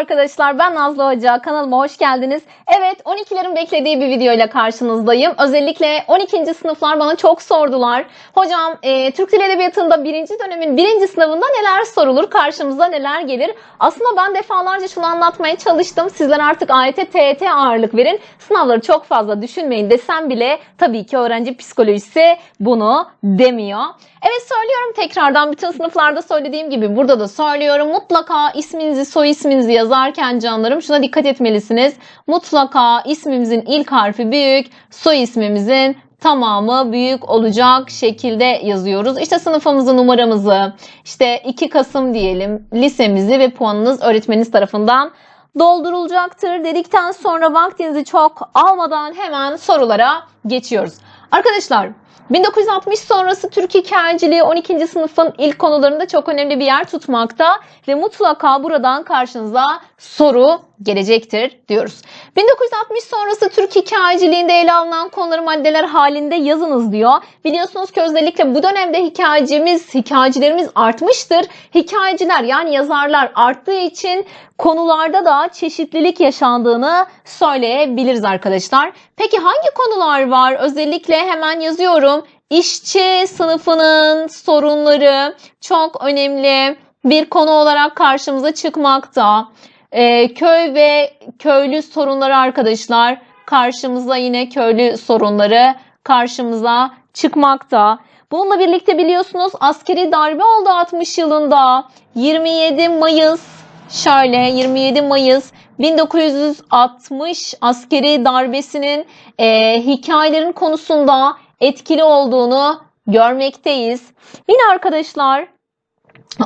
arkadaşlar ben Nazlı Hoca kanalıma hoş geldiniz. Evet 12'lerin beklediği bir video ile karşınızdayım. Özellikle 12. sınıflar bana çok sordular. Hocam e, Türk Dil Edebiyatı'nda birinci dönemin birinci sınavında neler sorulur? Karşımıza neler gelir? Aslında ben defalarca şunu anlatmaya çalıştım. Sizler artık AYT, TET ağırlık verin. Sınavları çok fazla düşünmeyin desem bile tabii ki öğrenci psikolojisi bunu demiyor. Evet söylüyorum tekrardan bütün sınıflarda söylediğim gibi burada da söylüyorum. Mutlaka isminizi soy isminizi yazarken canlarım şuna dikkat etmelisiniz. Mutlaka ismimizin ilk harfi büyük, soy ismimizin tamamı büyük olacak şekilde yazıyoruz. İşte sınıfımızı, numaramızı, işte 2 Kasım diyelim, lisemizi ve puanınız öğretmeniniz tarafından doldurulacaktır dedikten sonra vaktinizi çok almadan hemen sorulara geçiyoruz. Arkadaşlar 1960 sonrası Türk hikayeciliği 12. sınıfın ilk konularında çok önemli bir yer tutmakta ve mutlaka buradan karşınıza soru gelecektir diyoruz. 1960 sonrası Türk hikayeciliğinde ele alınan konuları maddeler halinde yazınız diyor. Biliyorsunuz ki özellikle bu dönemde hikayecimiz, hikayecilerimiz artmıştır. Hikayeciler yani yazarlar arttığı için konularda da çeşitlilik yaşandığını söyleyebiliriz arkadaşlar. Peki hangi konular var? Özellikle hemen yazıyorum. İşçi sınıfının sorunları çok önemli bir konu olarak karşımıza çıkmakta. Ee, köy ve köylü sorunları arkadaşlar karşımıza yine köylü sorunları karşımıza çıkmakta. Bununla birlikte biliyorsunuz askeri darbe oldu 60 yılında. 27 Mayıs şöyle 27 Mayıs 1960 askeri darbesinin e, hikayelerin konusunda etkili olduğunu görmekteyiz. Yine arkadaşlar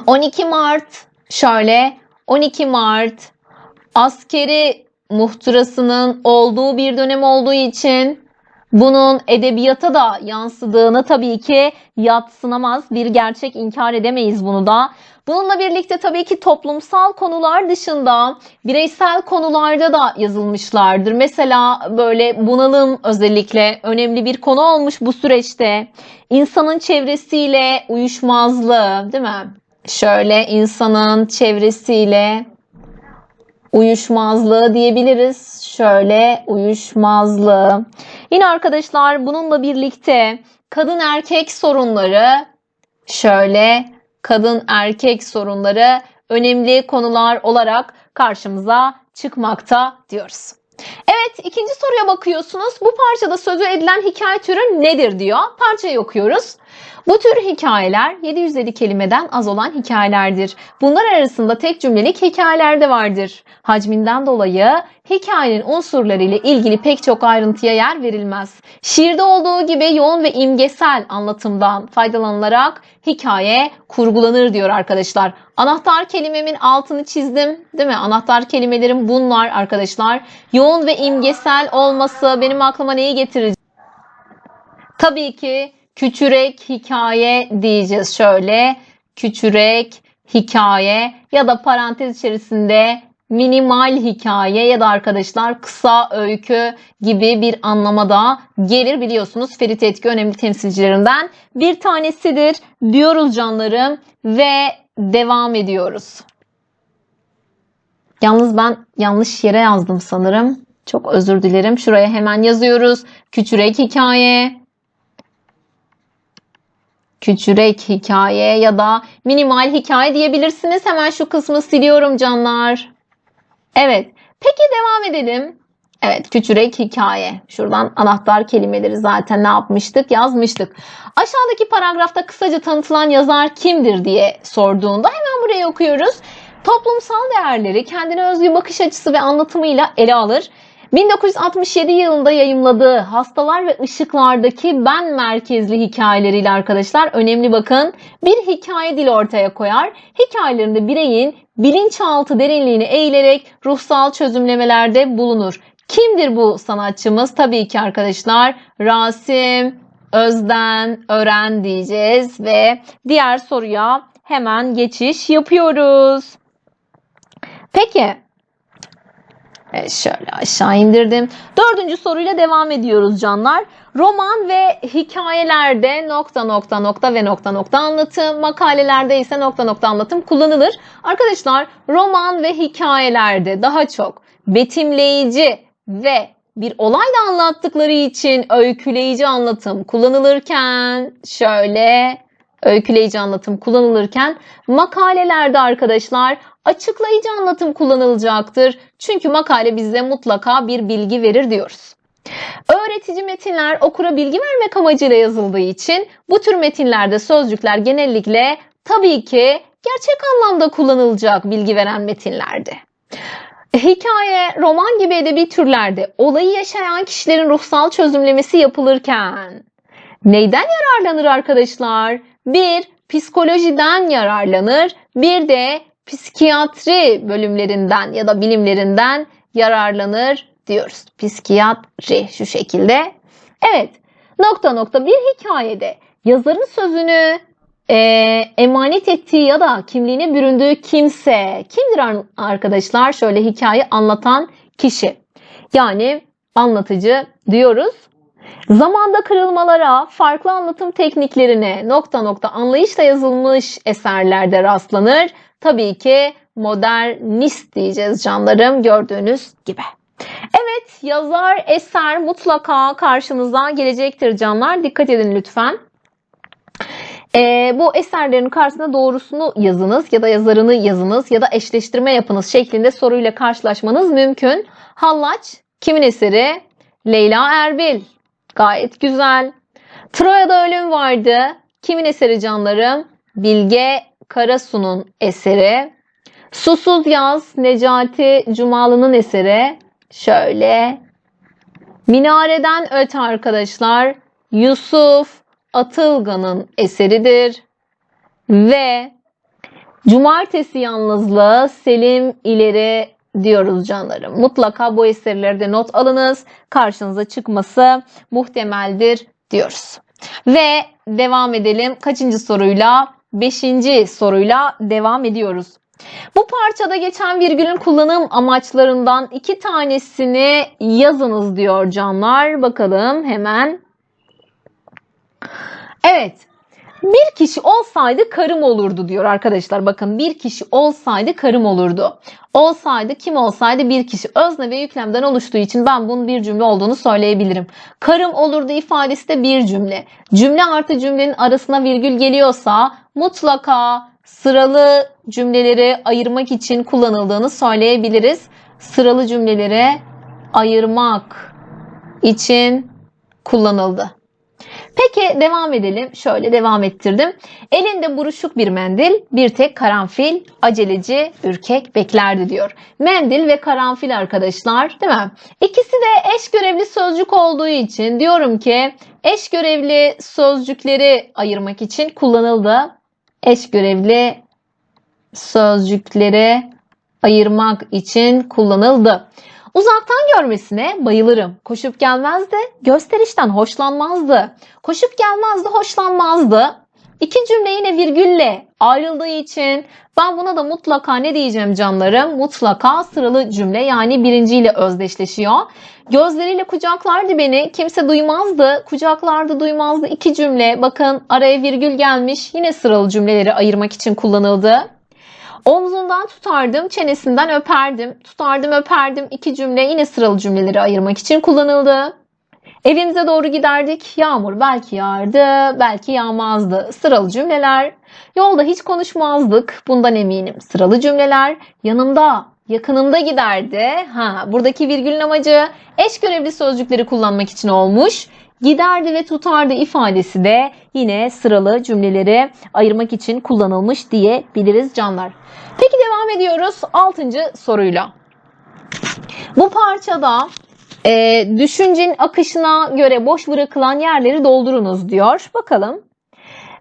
12 Mart şöyle 12 Mart askeri muhtırasının olduğu bir dönem olduğu için bunun edebiyata da yansıdığını tabii ki yatsınamaz bir gerçek inkar edemeyiz bunu da. Bununla birlikte tabii ki toplumsal konular dışında bireysel konularda da yazılmışlardır. Mesela böyle bunalım özellikle önemli bir konu olmuş bu süreçte. İnsanın çevresiyle uyuşmazlığı değil mi? Şöyle insanın çevresiyle uyuşmazlığı diyebiliriz. Şöyle uyuşmazlığı. Yine arkadaşlar bununla birlikte kadın erkek sorunları şöyle kadın erkek sorunları önemli konular olarak karşımıza çıkmakta diyoruz. Evet ikinci soruya bakıyorsunuz. Bu parçada sözü edilen hikaye türü nedir diyor. Parçayı okuyoruz. Bu tür hikayeler 750 kelimeden az olan hikayelerdir. Bunlar arasında tek cümlelik hikayeler de vardır. Hacminden dolayı hikayenin unsurları ile ilgili pek çok ayrıntıya yer verilmez. Şiirde olduğu gibi yoğun ve imgesel anlatımdan faydalanılarak hikaye kurgulanır diyor arkadaşlar. Anahtar kelimemin altını çizdim değil mi? Anahtar kelimelerim bunlar arkadaşlar. Yoğun ve imgesel olması benim aklıma neyi getirecek? Tabii ki küçürek hikaye diyeceğiz şöyle. Küçürek hikaye ya da parantez içerisinde minimal hikaye ya da arkadaşlar kısa öykü gibi bir anlamada gelir biliyorsunuz. Ferit Etki önemli temsilcilerinden bir tanesidir diyoruz canlarım ve devam ediyoruz. Yalnız ben yanlış yere yazdım sanırım. Çok özür dilerim. Şuraya hemen yazıyoruz. Küçürek hikaye. Küçürek hikaye ya da minimal hikaye diyebilirsiniz. Hemen şu kısmı siliyorum canlar. Evet. Peki devam edelim. Evet küçürek hikaye. Şuradan anahtar kelimeleri zaten ne yapmıştık? Yazmıştık. Aşağıdaki paragrafta kısaca tanıtılan yazar kimdir diye sorduğunda hemen buraya okuyoruz. Toplumsal değerleri kendine özgü bakış açısı ve anlatımıyla ele alır. 1967 yılında yayımladığı Hastalar ve Işıklardaki Ben merkezli hikayeleriyle arkadaşlar önemli bakın bir hikaye dili ortaya koyar. Hikayelerinde bireyin bilinçaltı derinliğini eğilerek ruhsal çözümlemelerde bulunur. Kimdir bu sanatçımız? Tabii ki arkadaşlar Rasim Özden Ören diyeceğiz ve diğer soruya hemen geçiş yapıyoruz. Peki Evet, şöyle aşağı indirdim. Dördüncü soruyla devam ediyoruz canlar. Roman ve hikayelerde nokta nokta nokta ve nokta nokta anlatım, makalelerde ise nokta nokta anlatım kullanılır. Arkadaşlar roman ve hikayelerde daha çok betimleyici ve bir olayla anlattıkları için öyküleyici anlatım kullanılırken şöyle öyküleyici anlatım kullanılırken makalelerde arkadaşlar açıklayıcı anlatım kullanılacaktır. Çünkü makale bize mutlaka bir bilgi verir diyoruz. Öğretici metinler okura bilgi vermek amacıyla yazıldığı için bu tür metinlerde sözcükler genellikle tabii ki gerçek anlamda kullanılacak bilgi veren metinlerde. Hikaye, roman gibi edebi türlerde olayı yaşayan kişilerin ruhsal çözümlemesi yapılırken neyden yararlanır arkadaşlar? Bir, psikolojiden yararlanır. Bir de psikiyatri bölümlerinden ya da bilimlerinden yararlanır diyoruz. Psikiyatri şu şekilde. Evet, nokta nokta bir hikayede yazarın sözünü e, emanet ettiği ya da kimliğine büründüğü kimse kimdir ar- arkadaşlar? Şöyle hikaye anlatan kişi. Yani anlatıcı diyoruz. Zamanda kırılmalara, farklı anlatım tekniklerine nokta nokta anlayışla yazılmış eserlerde rastlanır. Tabii ki modernist diyeceğiz canlarım gördüğünüz gibi. Evet yazar eser mutlaka karşınıza gelecektir canlar. Dikkat edin lütfen. Ee, bu eserlerin karşısına doğrusunu yazınız ya da yazarını yazınız ya da eşleştirme yapınız şeklinde soruyla karşılaşmanız mümkün. Hallaç kimin eseri? Leyla Erbil. Gayet güzel. Troya'da ölüm vardı. Kimin eseri canlarım? Bilge Karasu'nun eseri. Susuz Yaz Necati Cumalı'nın eseri. Şöyle. Minareden Öte arkadaşlar Yusuf Atılgan'ın eseridir. Ve Cumartesi Yalnızlığı Selim İleri diyoruz canlarım. Mutlaka bu eserleri de not alınız. Karşınıza çıkması muhtemeldir diyoruz. Ve devam edelim. Kaçıncı soruyla? Beşinci soruyla devam ediyoruz. Bu parçada geçen virgülün kullanım amaçlarından iki tanesini yazınız diyor canlar. Bakalım hemen. Evet. Bir kişi olsaydı karım olurdu diyor arkadaşlar. Bakın bir kişi olsaydı karım olurdu. Olsaydı kim olsaydı bir kişi. Özne ve yüklemden oluştuğu için ben bunun bir cümle olduğunu söyleyebilirim. Karım olurdu ifadesi de bir cümle. Cümle artı cümlenin arasına virgül geliyorsa mutlaka sıralı cümleleri ayırmak için kullanıldığını söyleyebiliriz. Sıralı cümleleri ayırmak için kullanıldı. Peki devam edelim. Şöyle devam ettirdim. Elinde buruşuk bir mendil, bir tek karanfil, aceleci, ürkek beklerdi diyor. Mendil ve karanfil arkadaşlar değil mi? İkisi de eş görevli sözcük olduğu için diyorum ki eş görevli sözcükleri ayırmak için kullanıldı. Eş görevli sözcükleri ayırmak için kullanıldı. Uzaktan görmesine bayılırım. Koşup gelmezdi, gösterişten hoşlanmazdı. Koşup gelmezdi, hoşlanmazdı. İki cümle yine virgülle ayrıldığı için ben buna da mutlaka ne diyeceğim canlarım? Mutlaka sıralı cümle yani birinciyle özdeşleşiyor. Gözleriyle kucaklardı beni. Kimse duymazdı. Kucaklardı duymazdı. İki cümle. Bakın araya virgül gelmiş. Yine sıralı cümleleri ayırmak için kullanıldı. Omzundan tutardım, çenesinden öperdim. Tutardım, öperdim. İki cümle yine sıralı cümleleri ayırmak için kullanıldı. Evimize doğru giderdik. Yağmur belki yağardı, belki yağmazdı. Sıralı cümleler. Yolda hiç konuşmazdık. Bundan eminim. Sıralı cümleler. Yanımda, yakınımda giderdi. Ha, buradaki virgülün amacı eş görevli sözcükleri kullanmak için olmuş. Giderdi ve tutardı ifadesi de yine sıralı cümleleri ayırmak için kullanılmış diyebiliriz canlar. Peki devam ediyoruz 6. soruyla. Bu parçada e, düşüncenin akışına göre boş bırakılan yerleri doldurunuz diyor. Bakalım.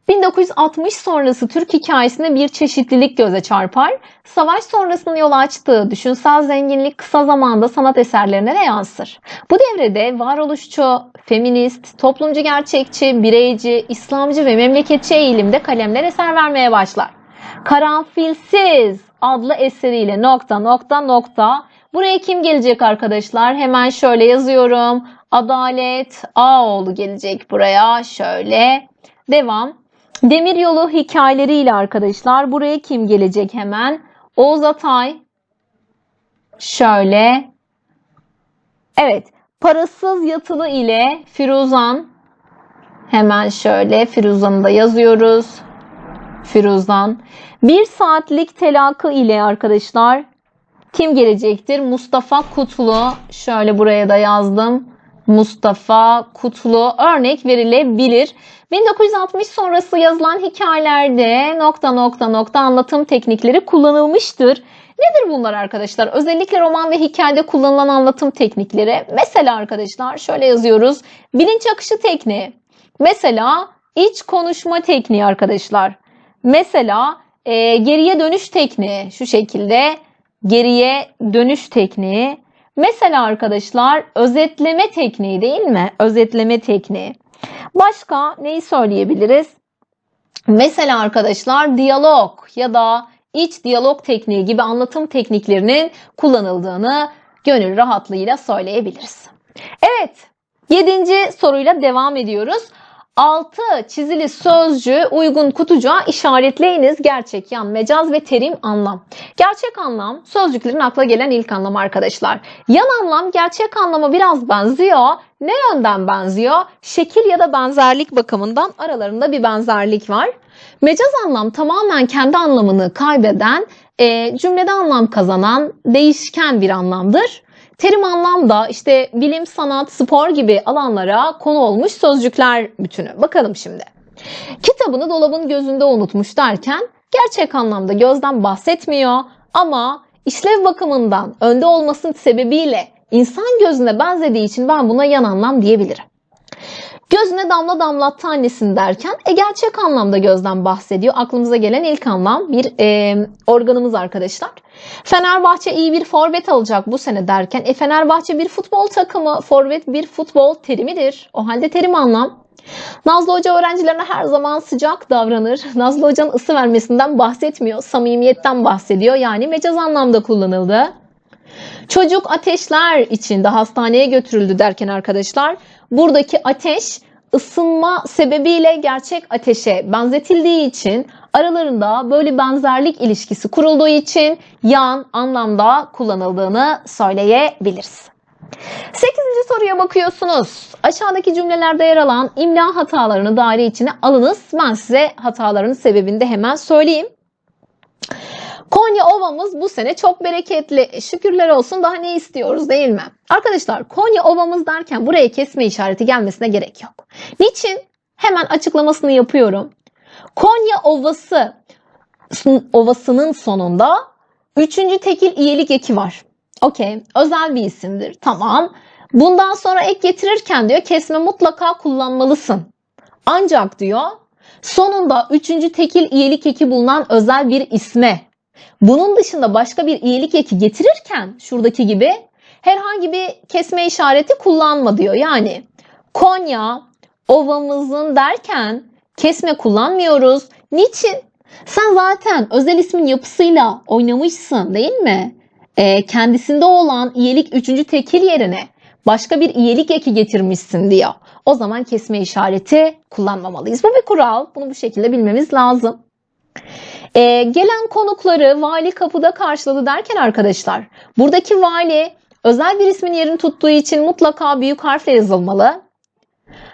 1960 sonrası Türk hikayesinde bir çeşitlilik göze çarpar. Savaş sonrasında yol açtığı düşünsel zenginlik kısa zamanda sanat eserlerine de yansır. Bu devrede varoluşçu, feminist, toplumcu gerçekçi, bireyci, İslamcı ve memleketçi eğilimde kalemler eser vermeye başlar. Karanfilsiz adlı eseriyle nokta nokta nokta Buraya kim gelecek arkadaşlar? Hemen şöyle yazıyorum. Adalet Ağoğlu gelecek buraya. Şöyle. Devam. Demiryolu hikayeleriyle arkadaşlar. Buraya kim gelecek hemen? Oğuz Atay. Şöyle. Evet. Parasız yatılı ile Firuzan. Hemen şöyle Firuzan'ı da yazıyoruz. Firuzan. Bir saatlik telakı ile arkadaşlar kim gelecektir? Mustafa Kutlu. Şöyle buraya da yazdım. Mustafa Kutlu örnek verilebilir. 1960 sonrası yazılan hikayelerde nokta nokta nokta anlatım teknikleri kullanılmıştır. Nedir bunlar arkadaşlar? Özellikle roman ve hikayede kullanılan anlatım teknikleri. Mesela arkadaşlar şöyle yazıyoruz. Bilinç akışı tekniği. Mesela iç konuşma tekniği arkadaşlar. Mesela e, geriye dönüş tekniği şu şekilde geriye dönüş tekniği. Mesela arkadaşlar özetleme tekniği değil mi? Özetleme tekniği. Başka neyi söyleyebiliriz? Mesela arkadaşlar diyalog ya da iç diyalog tekniği gibi anlatım tekniklerinin kullanıldığını gönül rahatlığıyla söyleyebiliriz. Evet, yedinci soruyla devam ediyoruz. Altı çizili sözcüğü uygun kutucuğa işaretleyiniz. Gerçek, yan, mecaz ve terim anlam. Gerçek anlam sözcüklerin akla gelen ilk anlamı arkadaşlar. Yan anlam gerçek anlama biraz benziyor. Ne yönden benziyor? Şekil ya da benzerlik bakımından aralarında bir benzerlik var. Mecaz anlam tamamen kendi anlamını kaybeden, e, cümlede anlam kazanan değişken bir anlamdır. Terim anlamda işte bilim, sanat, spor gibi alanlara konu olmuş sözcükler bütünü. Bakalım şimdi. Kitabını dolabın gözünde unutmuş derken gerçek anlamda gözden bahsetmiyor ama işlev bakımından önde olmasının sebebiyle insan gözüne benzediği için ben buna yan anlam diyebilirim. Gözüne damla damlattı annesin derken e, gerçek anlamda gözden bahsediyor. Aklımıza gelen ilk anlam bir e, organımız arkadaşlar. Fenerbahçe iyi bir forvet alacak bu sene derken e, Fenerbahçe bir futbol takımı, forvet bir futbol terimidir. O halde terim anlam. Nazlı Hoca öğrencilerine her zaman sıcak davranır. Nazlı Hoca'nın ısı vermesinden bahsetmiyor, samimiyetten bahsediyor. Yani mecaz anlamda kullanıldı. Çocuk ateşler içinde hastaneye götürüldü derken arkadaşlar buradaki ateş ısınma sebebiyle gerçek ateşe benzetildiği için aralarında böyle benzerlik ilişkisi kurulduğu için yan anlamda kullanıldığını söyleyebiliriz. 8. soruya bakıyorsunuz. Aşağıdaki cümlelerde yer alan imla hatalarını daire içine alınız. Ben size hataların sebebini de hemen söyleyeyim. Konya Ovamız bu sene çok bereketli. Şükürler olsun daha ne istiyoruz değil mi? Arkadaşlar Konya Ovamız derken buraya kesme işareti gelmesine gerek yok. Niçin? Hemen açıklamasını yapıyorum. Konya Ovası ovasının sonunda üçüncü tekil iyilik eki var. Okey. Özel bir isimdir. Tamam. Bundan sonra ek getirirken diyor kesme mutlaka kullanmalısın. Ancak diyor sonunda üçüncü tekil iyilik eki bulunan özel bir isme bunun dışında başka bir iyilik eki getirirken şuradaki gibi herhangi bir kesme işareti kullanma diyor. Yani Konya ovamızın derken kesme kullanmıyoruz. Niçin? Sen zaten özel ismin yapısıyla oynamışsın değil mi? E, kendisinde olan iyilik üçüncü tekil yerine başka bir iyilik eki getirmişsin diyor. O zaman kesme işareti kullanmamalıyız. Bu bir kural. Bunu bu şekilde bilmemiz lazım. Ee, gelen konukları vali kapıda karşıladı derken arkadaşlar buradaki vali özel bir ismin yerini tuttuğu için mutlaka büyük harfle yazılmalı.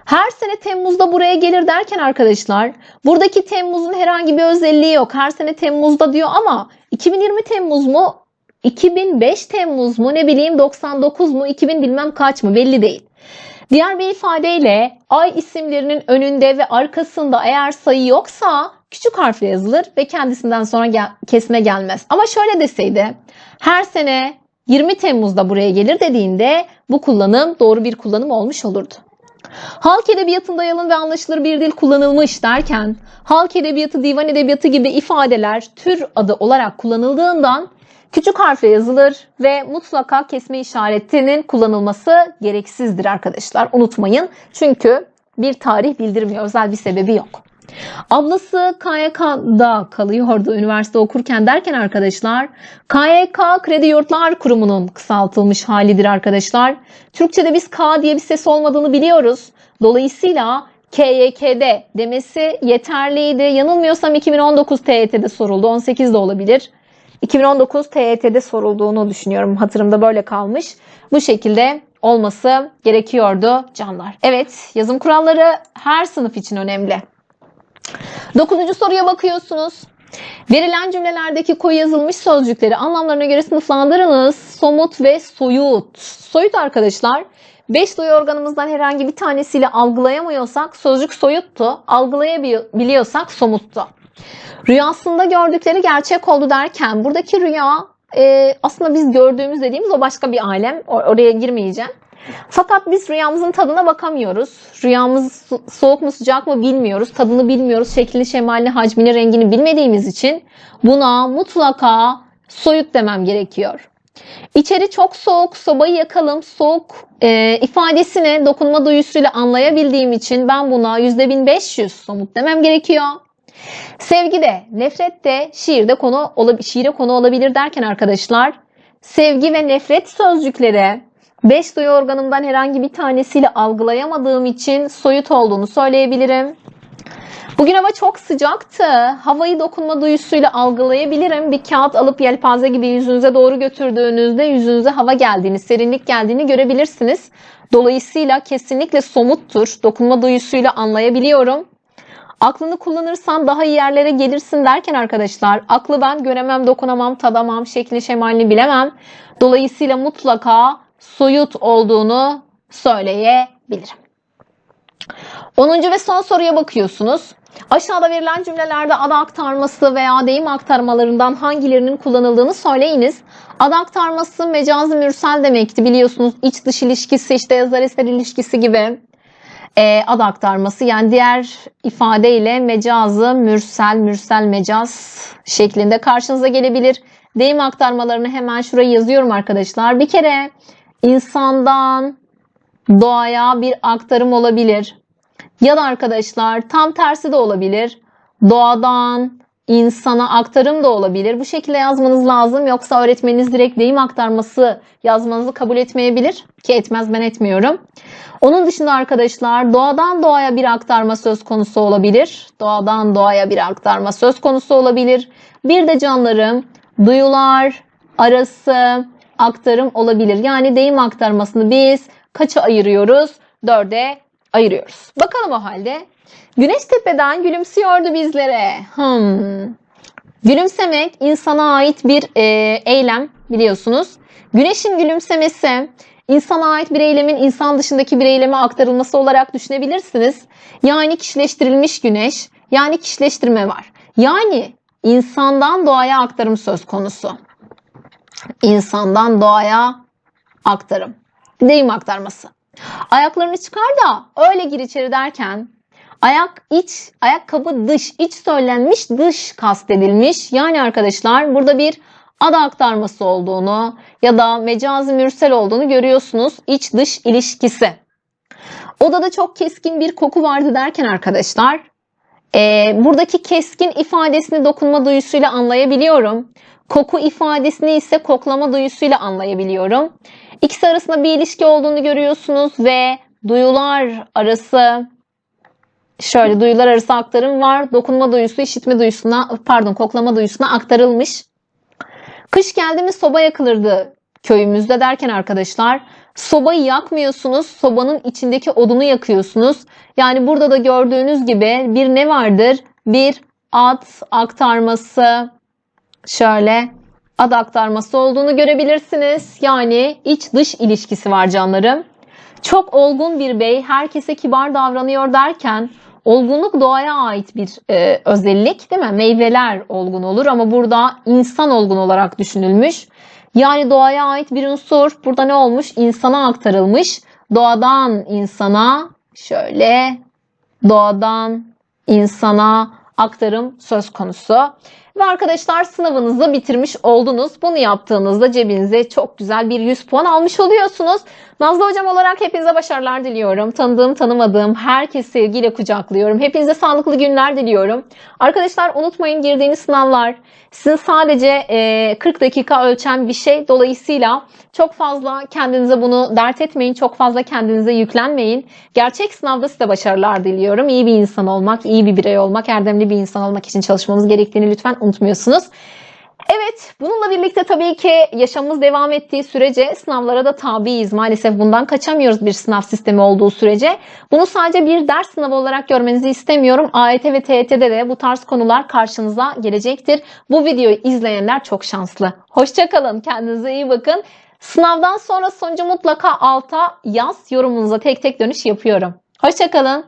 Her sene Temmuz'da buraya gelir derken arkadaşlar buradaki Temmuz'un herhangi bir özelliği yok. Her sene Temmuz'da diyor ama 2020 Temmuz mu 2005 Temmuz mu ne bileyim 99 mu 2000 bilmem kaç mı belli değil. Diğer bir ifadeyle ay isimlerinin önünde ve arkasında eğer sayı yoksa küçük harfle yazılır ve kendisinden sonra gel kesme gelmez. Ama şöyle deseydi her sene 20 Temmuz'da buraya gelir dediğinde bu kullanım doğru bir kullanım olmuş olurdu. Halk edebiyatında yalın ve anlaşılır bir dil kullanılmış derken halk edebiyatı, divan edebiyatı gibi ifadeler tür adı olarak kullanıldığından küçük harfle yazılır ve mutlaka kesme işaretinin kullanılması gereksizdir arkadaşlar. Unutmayın çünkü bir tarih bildirmiyor, özel bir sebebi yok. Ablası KYK'da kalıyordu üniversite okurken derken arkadaşlar KYK Kredi Yurtlar Kurumu'nun kısaltılmış halidir arkadaşlar. Türkçe'de biz K diye bir ses olmadığını biliyoruz. Dolayısıyla KYK'de demesi yeterliydi. Yanılmıyorsam 2019 TYT'de soruldu. 18 de olabilir. 2019 TYT'de sorulduğunu düşünüyorum. Hatırımda böyle kalmış. Bu şekilde olması gerekiyordu canlar. Evet yazım kuralları her sınıf için önemli. Dokuzuncu soruya bakıyorsunuz. Verilen cümlelerdeki koyu yazılmış sözcükleri anlamlarına göre sınıflandırınız. Somut ve soyut. Soyut arkadaşlar. Beş duyu organımızdan herhangi bir tanesiyle algılayamıyorsak sözcük soyuttu. Algılayabiliyorsak somuttu. Rüyasında gördükleri gerçek oldu derken buradaki rüya e, aslında biz gördüğümüz dediğimiz o başka bir alem. Or- oraya girmeyeceğim. Fakat biz rüyamızın tadına bakamıyoruz. Rüyamız so- soğuk mu sıcak mı bilmiyoruz. Tadını bilmiyoruz. Şeklini, şemalini, hacmini, rengini bilmediğimiz için buna mutlaka soyut demem gerekiyor. İçeri çok soğuk, sobayı yakalım, soğuk e, ifadesini dokunma duyusuyla anlayabildiğim için ben buna %1500 somut demem gerekiyor. Sevgi de, nefret de şiirde konu şiire konu olabilir derken arkadaşlar sevgi ve nefret sözcükleri beş duyu organımdan herhangi bir tanesiyle algılayamadığım için soyut olduğunu söyleyebilirim. Bugün hava çok sıcaktı. Havayı dokunma duyusuyla algılayabilirim. Bir kağıt alıp yelpaze gibi yüzünüze doğru götürdüğünüzde yüzünüze hava geldiğini, serinlik geldiğini görebilirsiniz. Dolayısıyla kesinlikle somuttur. Dokunma duyusuyla anlayabiliyorum. Aklını kullanırsan daha iyi yerlere gelirsin derken arkadaşlar aklı ben göremem, dokunamam, tadamam, şekli şemalini bilemem. Dolayısıyla mutlaka soyut olduğunu söyleyebilirim. 10. ve son soruya bakıyorsunuz. Aşağıda verilen cümlelerde ad aktarması veya deyim aktarmalarından hangilerinin kullanıldığını söyleyiniz. Ad aktarması mecazi mürsel demekti biliyorsunuz. İç dış ilişkisi işte yazar eser ilişkisi gibi e, ad aktarması yani diğer ifadeyle mecazı mürsel, mürsel mecaz şeklinde karşınıza gelebilir. Deyim aktarmalarını hemen şuraya yazıyorum arkadaşlar. Bir kere insandan doğaya bir aktarım olabilir. Ya da arkadaşlar tam tersi de olabilir. Doğadan insana aktarım da olabilir. Bu şekilde yazmanız lazım. Yoksa öğretmeniniz direkt deyim aktarması yazmanızı kabul etmeyebilir. Ki etmez ben etmiyorum. Onun dışında arkadaşlar doğadan doğaya bir aktarma söz konusu olabilir. Doğadan doğaya bir aktarma söz konusu olabilir. Bir de canlarım duyular arası aktarım olabilir. Yani deyim aktarmasını biz kaça ayırıyoruz? Dörde ayırıyoruz. Bakalım o halde. Güneş tepeden gülümsüyordu bizlere. Hmm. Gülümsemek insana ait bir e, eylem biliyorsunuz. Güneşin gülümsemesi insana ait bir eylemin insan dışındaki bir eyleme aktarılması olarak düşünebilirsiniz. Yani kişileştirilmiş güneş, yani kişileştirme var. Yani insandan doğaya aktarım söz konusu. İnsandan doğaya aktarım. Deyim aktarması. Ayaklarını çıkar da öyle gir içeri derken ayak iç, ayakkabı dış, iç söylenmiş, dış kastedilmiş. Yani arkadaşlar burada bir ad aktarması olduğunu ya da mecazi mürsel olduğunu görüyorsunuz. İç dış ilişkisi. Odada çok keskin bir koku vardı derken arkadaşlar e, buradaki keskin ifadesini dokunma duyusuyla anlayabiliyorum. Koku ifadesini ise koklama duyusuyla anlayabiliyorum. İkisi arasında bir ilişki olduğunu görüyorsunuz ve duyular arası şöyle duyular arası aktarım var. Dokunma duyusu işitme duyusuna pardon koklama duyusuna aktarılmış. Kış geldi mi soba yakılırdı köyümüzde derken arkadaşlar sobayı yakmıyorsunuz. Sobanın içindeki odunu yakıyorsunuz. Yani burada da gördüğünüz gibi bir ne vardır? Bir ad aktarması şöyle ad aktarması olduğunu görebilirsiniz. Yani iç dış ilişkisi var canlarım. Çok olgun bir bey herkese kibar davranıyor derken olgunluk doğaya ait bir e, özellik değil mi? Meyveler olgun olur ama burada insan olgun olarak düşünülmüş. Yani doğaya ait bir unsur burada ne olmuş? İnsana aktarılmış. Doğadan insana şöyle doğadan insana aktarım söz konusu. Ve arkadaşlar sınavınızı bitirmiş oldunuz. Bunu yaptığınızda cebinize çok güzel bir 100 puan almış oluyorsunuz. Nazlı hocam olarak hepinize başarılar diliyorum. Tanıdığım tanımadığım herkesi sevgiyle kucaklıyorum. Hepinize sağlıklı günler diliyorum. Arkadaşlar unutmayın girdiğiniz sınavlar sizin sadece e, 40 dakika ölçen bir şey. Dolayısıyla çok fazla kendinize bunu dert etmeyin. Çok fazla kendinize yüklenmeyin. Gerçek sınavda size başarılar diliyorum. İyi bir insan olmak, iyi bir birey olmak, erdemli bir insan olmak için çalışmanız gerektiğini lütfen unutmuyorsunuz. Evet, bununla birlikte tabii ki yaşamımız devam ettiği sürece sınavlara da tabiiz. Maalesef bundan kaçamıyoruz bir sınav sistemi olduğu sürece. Bunu sadece bir ders sınavı olarak görmenizi istemiyorum. AYT ve TYT'de de bu tarz konular karşınıza gelecektir. Bu videoyu izleyenler çok şanslı. Hoşçakalın, kendinize iyi bakın. Sınavdan sonra sonucu mutlaka alta yaz. Yorumunuza tek tek dönüş yapıyorum. Hoşçakalın.